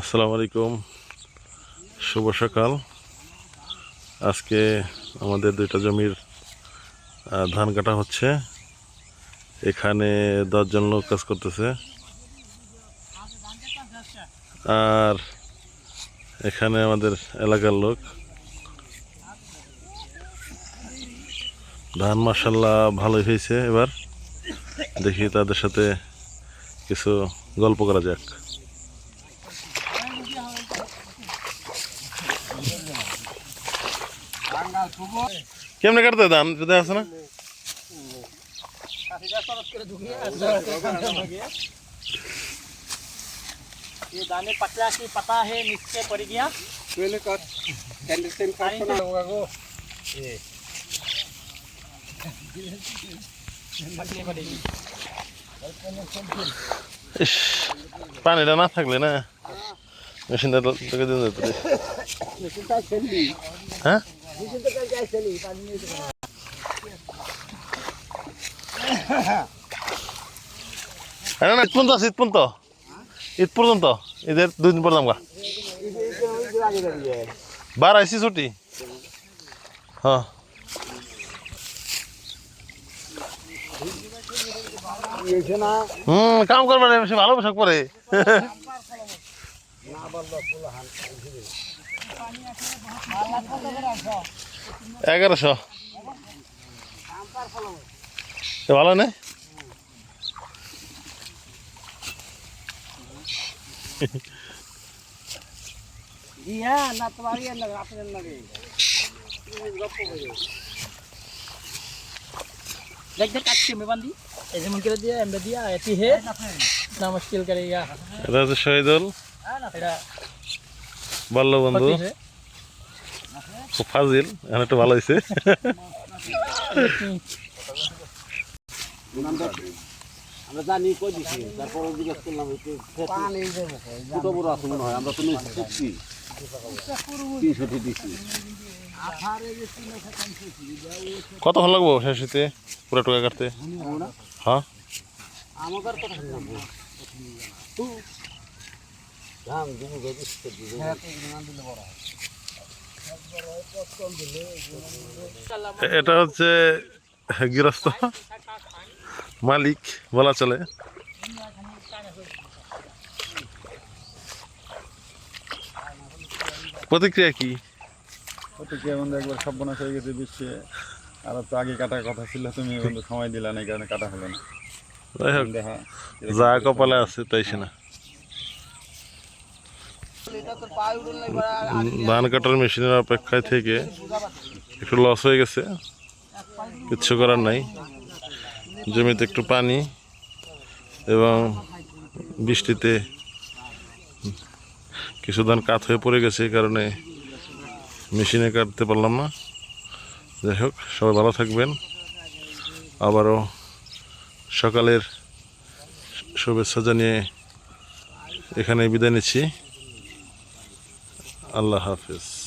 আসসালামু আলাইকুম। শুভ সকাল। আজকে আমাদের দুইটা জমির ধান কাটা হচ্ছে। এখানে দশজন লোক কাজ করতেছে। আর এখানে আমাদের এলাকার লোক। ধান মাসাল্লাহ ভালোই হয়েছে এবার। দেখি তাদের সাথে কিছু গল্প করা যাক। কেমনে কাটতে ধান যদি আছে না ये दाने पतला की पता है नीचे पड़ गया पहले कर कैंडल सेम कर पानी ना होगा को पतले पड़ेगी ইস পানিটা না থাকলে না মেশিনটা তো তোকে দিন যেত রে। लेकिन का चली হ্যাঁ না, ঈদ পর্যন্ত আছে, ঈদ পর্যন্ত। পর্যন্ত। দুই দিন পর বার আইসি ছুটি। হ্যাঁ। হুম, কাম করবার ভালো পোশাক পরে এগারোশো। ভালো নেই দেখ দেখ কাটছি আমি বান্ধি এই যেমন করে দিয়ে আমরা দিয়া এটি হে। না মুশকিল করে ভালো বন্ধু। ফাজিল। এখানে একটু ভালো হয়েছে কত ভালো লাগবো শেষে পুরো টোকা কাটতে? হ্যাঁ।, হ্যাঁ? ধান দুবু এ- এটা হচ্ছে গৃহস্থ মালিক বলা চলে। প্রতিক্রিয়া কি? প্রতিক্রিয়া বন্ধু একবার সর্বনাশ হয়ে গেছে বিশ্বে আর তো আগে কাটার কথা ছিল তুমি বন্ধু সময় দিলা না এই কারণে কাটা হলো না। যাই হোক দেখা যা কপালে আছে তাই সে না ধান কাটার মেশিনের অপেক্ষায় থেকে একটু লস হয়ে গেছে। কিচ্ছু করার নাই। জমিতে একটু পানি এবং বৃষ্টিতে কিছু ধান কাত হয়ে পড়ে গেছে এই কারণে মেশিনে কাটতে পারলাম না। যাই হোক সবাই ভালো থাকবেন। আবারও সকালের শুভেচ্ছা জানিয়ে এখানে বিদায় নিচ্ছি। আল্লাহ হাফিজ।